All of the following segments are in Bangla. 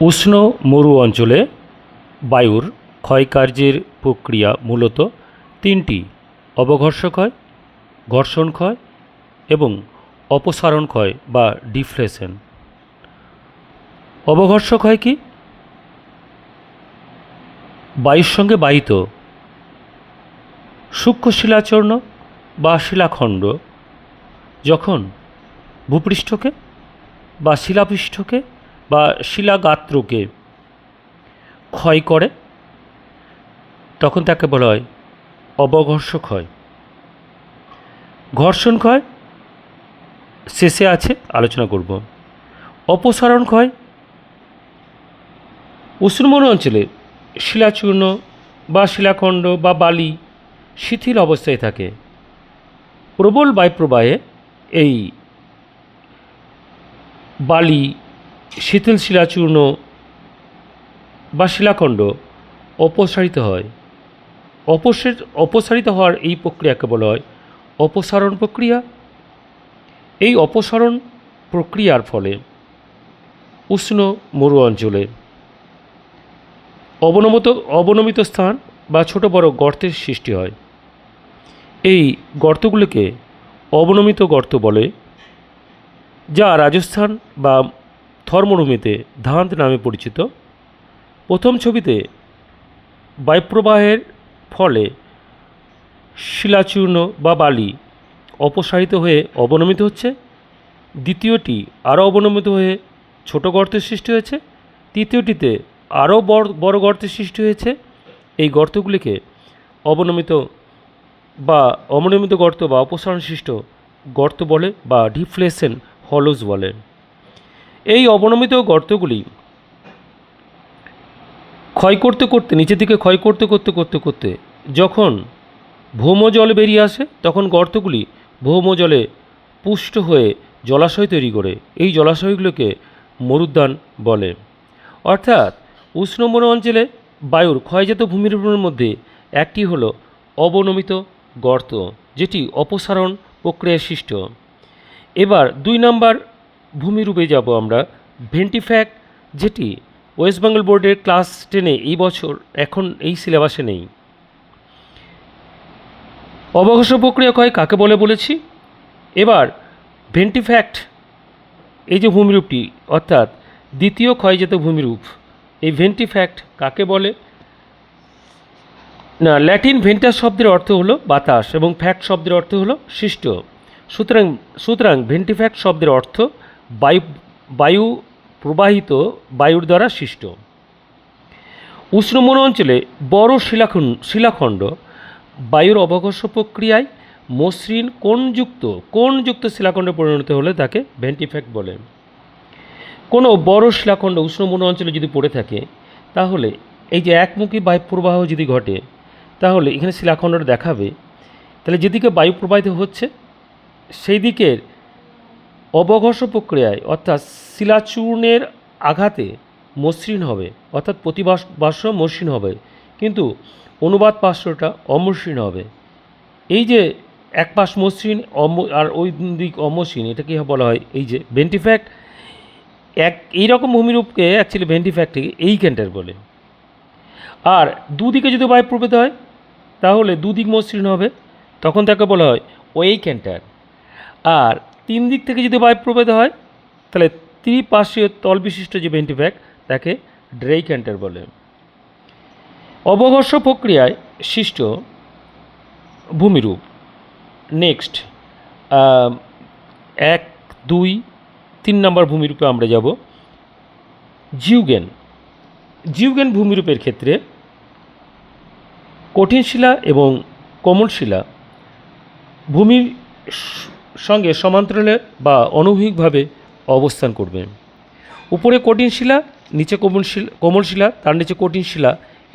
উষ্ণ মরু অঞ্চলে বায়ুর ক্ষয়কার্যের প্রক্রিয়া মূলত তিনটি অবঘর্ষ ক্ষয়, ঘর্ষণ ক্ষয় এবং অপসারণ ক্ষয় বা ডিফ্লেশন। অবঘর্ষ ক্ষয় কি? বায়ুর সঙ্গে বাহিত সূক্ষ্ম শিলাচূর্ণ বা শিলাখণ্ড যখন ভূপৃষ্ঠকে বা শিলাপৃষ্ঠকে বা শিলাগাত্রকে ক্ষয় করে, তখন তাকে বলা হয় অবঘর্ষ ক্ষয়। ঘর্ষণ ক্ষয় শেষে আছে, আলোচনা করব। অপসারণ ক্ষয় উষ্ণমন অঞ্চলে শিলাচূর্ণ বা শিলাখণ্ড বা বালি শিথিল অবস্থায় থাকে। প্রবল বায়ুপ্রবাহে এই বালি শিথিল শিলাচূর্ণ বা শিলাখণ্ড অপসারিত হয়। অপসার অপসারিত হওয়ার এই প্রক্রিয়াকে বলা হয় অপসারণ প্রক্রিয়া। এই অপসারণ প্রক্রিয়ার ফলে উষ্ণ মরু অঞ্চলে অবনমিত অবনমিত স্থান বা ছোট বড় গর্তের সৃষ্টি হয়। এই গর্তগুলিকে অবনমিত গর্ত বলে, যা রাজস্থান বা থরমরুমিতে ধান্ত নামে পরিচিত। প্রথম ছবিতে বায়ুপ্রবাহের ফলে শিলাচূর্ণ বা বালি অপসারিত হয়ে অবনমিত হচ্ছে। দ্বিতীয়টি আরও অবনমিত হয়ে ছোট গর্তের সৃষ্টি হয়েছে। তৃতীয়টিতে আরও বড় বড় গর্তের সৃষ্টি হয়েছে। এই গর্তগুলিকে অবনমিত বা অবনমিত গর্ত বা অপসারণ সৃষ্ট গর্ত বলে বা ডিফ্লেশন হলোজ বলে। এই অবনমিত গর্তগুলি ক্ষয় করতে করতে, নিচের দিকে ক্ষয় করতে করতে করতে করতে, যখন ভৌম জল বেরিয়ে আসে, তখন গর্তগুলি ভৌম জলে পুষ্ট হয়ে জলাশয় তৈরি করে। এই জলাশয়গুলোকে মরুদ্যান বলে। অর্থাৎ উষ্ণ মরু অঞ্চলে বায়ুর ক্ষয়জাত ভূমিরূপের মধ্যে একটি হল অবনমিত গর্ত, যেটি অপসারণ প্রক্রিয়ায় সৃষ্ট। এবার দুই নম্বর ভূমিরূপে যাব আমরা। ভেন্টিফ্যাক্ট যেটি ওয়েস্ট বেঙ্গল বোর্ডের ক্লাস টেনে এই বছর এখন এই সিলেবাসে নেই। অবঘর্ষ প্রক্রিয়া কয় কাকে বলে বলেছি? এবার, ভেন্টিফ্যাক্ট, এই যে ভূমিরূপটি, অর্থাৎ দ্বিতীয় ক্ষয়জাত ভূমিরূপ, এই ভেন্টিফ্যাক্ট কাকে বলে? না, ল্যাটিন ভেন্টাস শব্দের অর্থ হলো বাতাস এবং ফ্যাক্ট শব্দের অর্থ হলো সৃষ্ট। সুতরাং সুতরাং ভেন্টিফ্যাক্ট শব্দের অর্থ বায়ু বায়ু প্রবাহিত বায়ুর দ্বারা সৃষ্ট। উষ্ণমন অঞ্চলে বড় শিলাখণ্ড শিলাখণ্ড, বায়ুর অবঘর্ষ প্রক্রিয়ায় মসৃণ কোণযুক্ত কোণযুক্ত শিলাখণ্ডে পরিণত হলে তাকে ভেন্টিফ্যাক্ট বলে। কোনো বড় শিলাখণ্ড উষ্ণমন অঞ্চলে যদি পড়ে থাকে, তাহলে এই যে একমুখী বায়ু প্রবাহ যদি ঘটে, তাহলে এখানে শিলাখণ্ডটা দেখাবে। তাহলে যেদিকে বায়ু প্রবাহিত হচ্ছে সেই দিকের অবঘর্ষ প্রক্রিয়ায়, অর্থাৎ শিলাচূর্ণের আঘাতে মসৃণ হবে, অর্থাৎ প্রতিবাস মসৃণ হবে, কিন্তু অনুবাদ পার্শ্বটা অমসৃণ হবে। এই যে এক পাশ মসৃণ অম, আর ওই দিক অমসৃণ এটাকে বলা হয়? এই যে ভেন্টিফ্যাক্ট এক, এইরকম ভূমিরূপকে অ্যাকচুয়ালি ভেন্টিফ্যাক্টকে ক্যান্টার বলে। আর দুদিকে যদি বায়ু প্রবেদ হয়, তাহলে দুদিক মসৃণ হবে, তখন তাকে বলা হয় ওই ক্যান্টার। আর তিন দিক থেকে যদি বায়ু প্রবেদ হয়, তাহলে ত্রিপার্শ্বীয় তল বিশিষ্ট যে ভেন্টিফ্যাক্ট তাকে ড্রেই ক্যান্টার বলে। অবঘর্ষ প্রক্রিয়ায় সৃষ্ট ভূমিরূপ। নেক্সট এক, দুই, তিন নম্বর ভূমিরূপে আমরা যাব। জিউগেন। জিউগেন ভূমিরূপের ক্ষেত্রে কঠিন শিলা এবং কোমল শিলা ভূমির সঙ্গে সমান্তরালে বা অনভিকভাবে অবস্থান করবে। উপরে কঠিন শিলা, নিচে কোমল শিলা কোমল শিলা, তার নিচে কঠিন শিলা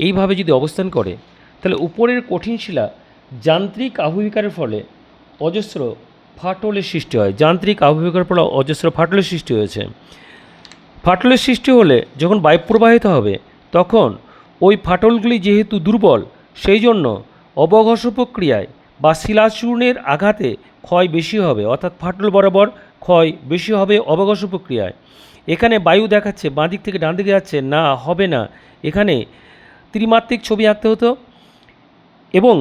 এইভাবে যদি অবস্থান করে, তাহলে উপরের কঠিন শিলা যান্ত্রিক আবহবিকারের ফলে অজস্র ফাটলের সৃষ্টি হয়। যান্ত্রিক আবহবিকারের ফলে অজস্র ফাটলের সৃষ্টি হয়েছে। ফাটলের সৃষ্টি হলে যখন বায়ু প্রবাহিত হবে, তখন ওই ফাটলগুলি যেহেতু দুর্বল, সেই জন্য অবঘর্ষ প্রক্রিয়ায় বা শিলাচূর্ণের আঘাতে ক্ষয় বেশি হবে, অর্থাৎ ফাটল বরাবর ক্ষয় বেশি হবে অবঘর্ষ প্রক্রিয়ায়। এখানে বায়ু দেখাচ্ছে, বাঁ দিক থেকে ডান দিকে যাচ্ছে, না, হবে না। এখানে ত্রিমাত্রিক ছবি আঁকতে হতো এবং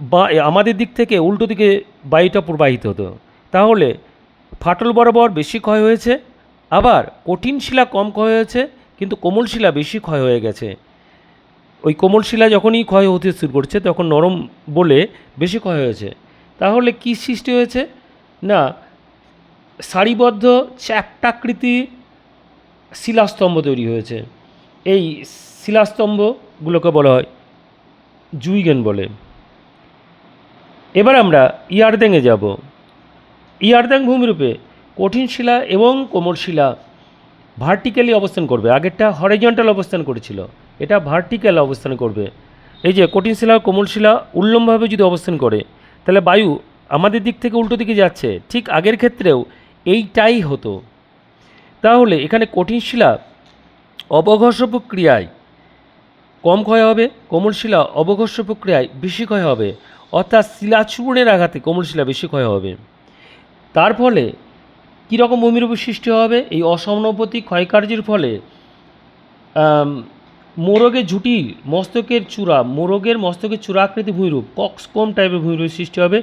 বা আমাদের দিক থেকে উল্টো দিকে বায়ুটা প্রবাহিত হতো। তাহলে ফাটল বরাবর বেশি ক্ষয় হয়েছে, আবার কঠিন শিলা কম ক্ষয় হয়েছে, কিন্তু কোমল শিলা বেশি ক্ষয় হয়ে গেছে। ওই কোমল শিলা যখনই ক্ষয় হতে শুরু করছে, তখন নরম বলে বেশি ক্ষয় হয়েছে। তাহলে কি সৃষ্টি হয়েছে? না, সারিবদ্ধ চ্যাপ্টাকৃতি শিলাস্তম্ভ তৈরি হয়েছে। এই শিলাস্তম্ভগুলোকে বলা হয় জুইগেন বলে। এবার আমরা ইয়ারদেঙে যাব। ইয়ারদাং ভূমিরূপে কঠিন শিলা এবং কোমল শিলা ভার্টিক্যালি অবস্থান করবে। আগেরটা হরিজন্টাল অবস্থান করেছিল। এটা ভার্টিক্যাল অবস্থান করবে। এই যে কঠিন শিলা কোমল শিলা উল্লম্বভাবে যদি অবস্থান করে তাহলে বায়ু আমাদের দিক থেকে উল্টো দিকে যাচ্ছে, ঠিক আগের ক্ষেত্রেও এইটাই হতো। তাহলে এখানে কঠিন শিলা অবঘর্ষ প্রক্রিয়ায় কম ক্ষয় হবে, কোমল শিলা অবঘর্ষ প্রক্রিয়ায় বেশি ক্ষয় হবে, অর্থাৎ শিলা শিলাচূর্ণের আঘাতে কোমল শিলা বেশি ক্ষয় হবে। তার ফলে কীরকম ভূমিরূপ সৃষ্টি হবে? এই অসমানুপাতিক ক্ষয়কার্যের ফলে মোরগের ঝুঁটি, মস্তকের চূড়া, মোরগের মস্তকের চূড়া আকৃতি ভূমিরূপ কক্সকোম টাইপের ভূমিরূপ সৃষ্টি হবে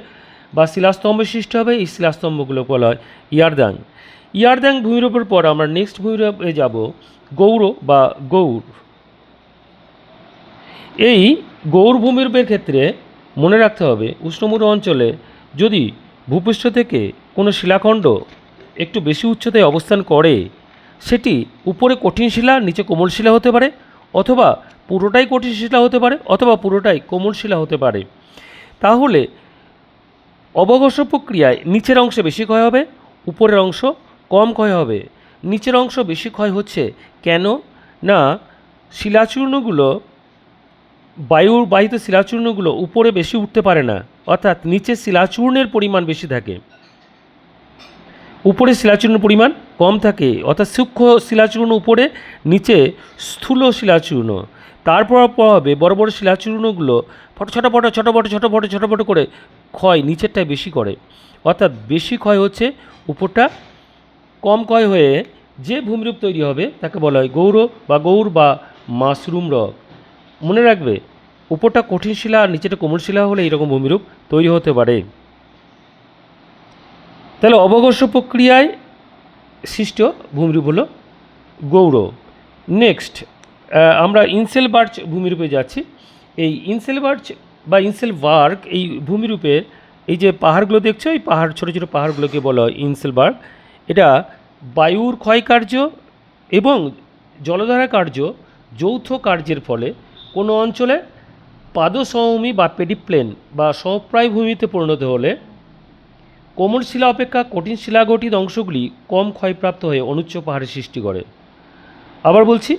বা শিলাস্তম্ভের সৃষ্টি হবে, এই শিলাস্তম্ভগুলো বলা হয় ইয়ারদাং। ইয়ারদাং ভূমিরূপের পর আমরা নেক্সট ভূমিরূপে যাব গৌর বা গৌর এই গৌর ভূমিরূপের ক্ষেত্রে মনে রাখতে হবে উষ্ণমুর অঞ্চলে যদি ভূপৃষ্ঠ থেকে কোনো শিলাখণ্ড একটু বেশি উচ্চতায় অবস্থান করে, সেটি উপরে কঠিন শিলা, নিচে কোমল শিলা হতে পারে অথবা পুরোটাই কঠিন শিলা হতে পারে, অথবা পুরোটাই কোমল শিলা হতে পারে। তাহলে অবঘর্ষ প্রক্রিয়ায় নিচের অংশে বেশি ক্ষয় হবে, উপরের অংশ কম ক্ষয় হবে। নিচের অংশ বেশি ক্ষয় হচ্ছে কেন? না, শিলাচূর্ণগুলো বায়ুর বাহিত শিলাচূর্ণগুলো উপরে বেশি উঠতে পারে না, অর্থাৎ নিচে শিলাচূর্ণের পরিমাণ বেশি থাকে। উপরে শিলাচূর্ণ পরিমাণ কম থাকে, অর্থাৎ সূক্ষ্ম শিলাচূর্ণ উপরে, নিচে স্থূল শিলাচূর্ণ। তারপর হবে বড় বড় শিলাচূর্ণগুলো ফটো, ছোটো ফটো ছোটো ফটো ছোটো ফটো ছোটো ফটো করে ক্ষয় নিচেরটাই বেশি করে। অর্থাৎ বেশি ক্ষয় হচ্ছে, উপরটা কম ক্ষয় হয়ে যে ভূমিরূপ তৈরি হবে, তাকে বলা হয় গৌর বা গৌর বা মাশরুম রক মনে রাখবে, উপরটা কঠিন শিলা আর নিচেটা কোমল শিলা হলে এইরকম ভূমিরূপ তৈরি হতে পারে। তাহলে অবঘর্ষ প্রক্রিয়ায় সৃষ্ট ভূমিরূপ হলো গৌর। নেক্সট আমরা ইনসেল বার্চ ভূমিরূপে যাচ্ছি। এই ইনসেল বার্চ বা ইনসেল বার্গ এই ভূমিরূপের এই যে পাহাড়গুলো দেখছ, এই পাহাড়, ছোটো ছোটো পাহাড়গুলোকে বলা হয় ইনসেল বার্গ এটা বায়ুর ক্ষয়কার্য এবং জলধারা কার্য যৌথ কার্যের ফলে কোনো অঞ্চলে পাদসমভূমি বা পেডিপ্লেন বা সমপ্রায় ভূমিতে পরিণত হলে কোমল শিলা অপেক্ষা কঠিন শিলা গঠিত অংশগুলি কম ক্ষয়প্রাপ্ত হয়ে অনুচ্চ পাহাড়ের সৃষ্টি করে। আবার বলছি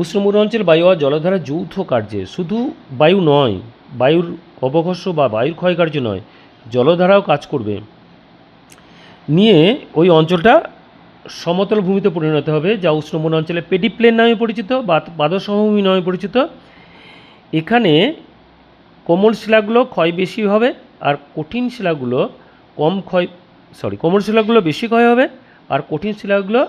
উষ্ণমুর অঞ্চল বায়ু আর জলধারা যৌথ কার্যে। শুধু বায়ু নয়, বায়ুর অবঘর্ষ বা বায়ুর ক্ষয়কার্য নয়, জলধারাও কাজ করবে। নিয়ে ওই অঞ্চলটা সমতল ভূমিতে পরিণত হবে, যা উষ্ণমন অঞ্চলে পেডিপ্লেন নামে পরিচিত বা পাদসমভূমি নামে পরিচিত। এখানে কোমল শিলাগুলো ক্ষয় বেশি হবে আর কঠিন শিলাগুলো কম ক্ষয় সরি কোমল শিলাগুলো বেশি ক্ষয় হবে আর কঠিন শিলাগুলো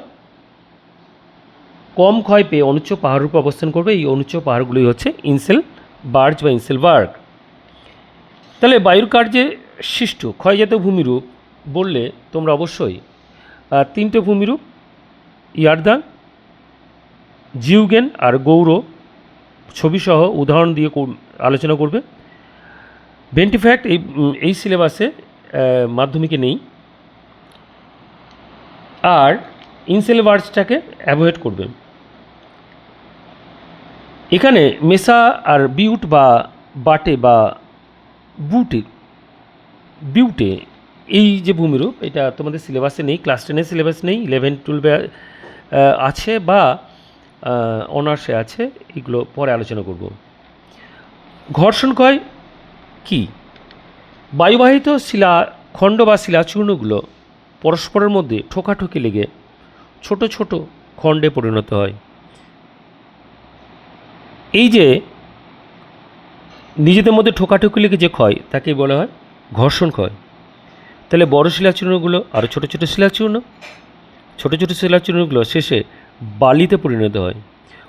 কম ক্ষয় পেয়ে অনুচ্চ পাহাড় রূপে অবস্থান করবে। এই অনুচ্চ পাহাড়গুলোই হচ্ছে ইনসেল বার্জ বা ইনসেল বার্গ তাহলে বায়ুর কার্যে সৃষ্ট ক্ষয়জাত ভূমিরূপ বললে তোমরা অবশ্যই তিনটে ভূমিরূপ, ইয়ারদাং, জিউগেন আর গৌর ছবিসহ উদাহরণ দিয়ে আলোচনা করবে। বেন্টিফ্যাক্ট এই এই সিলেবাসে মাধ্যমিকে নেই। আর ইনসেল বার্ডসটাকে অ্যাভয়েড করবে এখানে মেসা আর বিউট বা বাটে বা বুটে, বিউটে এই যে ভূমিরূপ, এটা তোমাদের সিলেবাসে নেই ক্লাস টেনের সিলেবাস নেই ইলেভেন টুয়েলভে আছে বা অনার্সে আছে, এগুলো পরে আলোচনা করব। ঘর্ষণ কয়? কি? বায়ুবাহিত শিলা, খণ্ড বা শিলাচূর্ণগুলো পরস্পরের মধ্যে ঠোকাঠুকি লেগে ছোট ছোট খণ্ডে পরিণত হয়। এই যে নিজেদের মধ্যে ঠোকাঠুকি লেগে যে ক্ষয়, তাকে বলা হয় ঘর্ষণ ক্ষয়। তাহলে বড় শিলাচূর্ণগুলো আরও ছোট ছোট শিলাচূর্ণ ছোটো ছোটো শিলাচূর্ণগুলো শেষে বালিতে পরিণত হয়।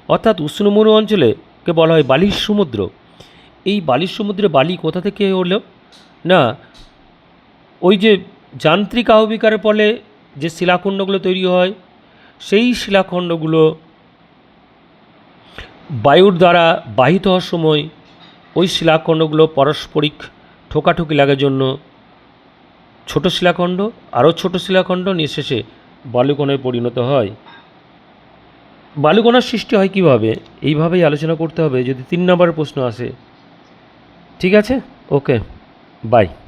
অর্থাৎ উষ্ণমরু অঞ্চলেকে বলা হয় বালির সমুদ্র। এই বালির সমুদ্রে বালি কোথা থেকে হলো না, ওই যে যান্ত্রিক আহবিকারের ফলে যে শিলাখণ্ডগুলো তৈরি হয়, সেই শিলাখণ্ডগুলো বায়ুর দ্বারা বাহিত হওয়ার সময় ওই শিলাখণ্ডগুলো পারস্পরিক ঠোকাঠুকি লাগার জন্য ছোট শিলাখণ্ড, আরও ছোট শিলাখণ্ড নিয়ে শেষে বালুকণায় পরিণত হয়। বালুকণার সৃষ্টি হয় কীভাবে? এইভাবেই আলোচনা করতে হবে, যদি তিন নম্বরের প্রশ্ন আসে। ঠিক আছে? ওকে। Bye.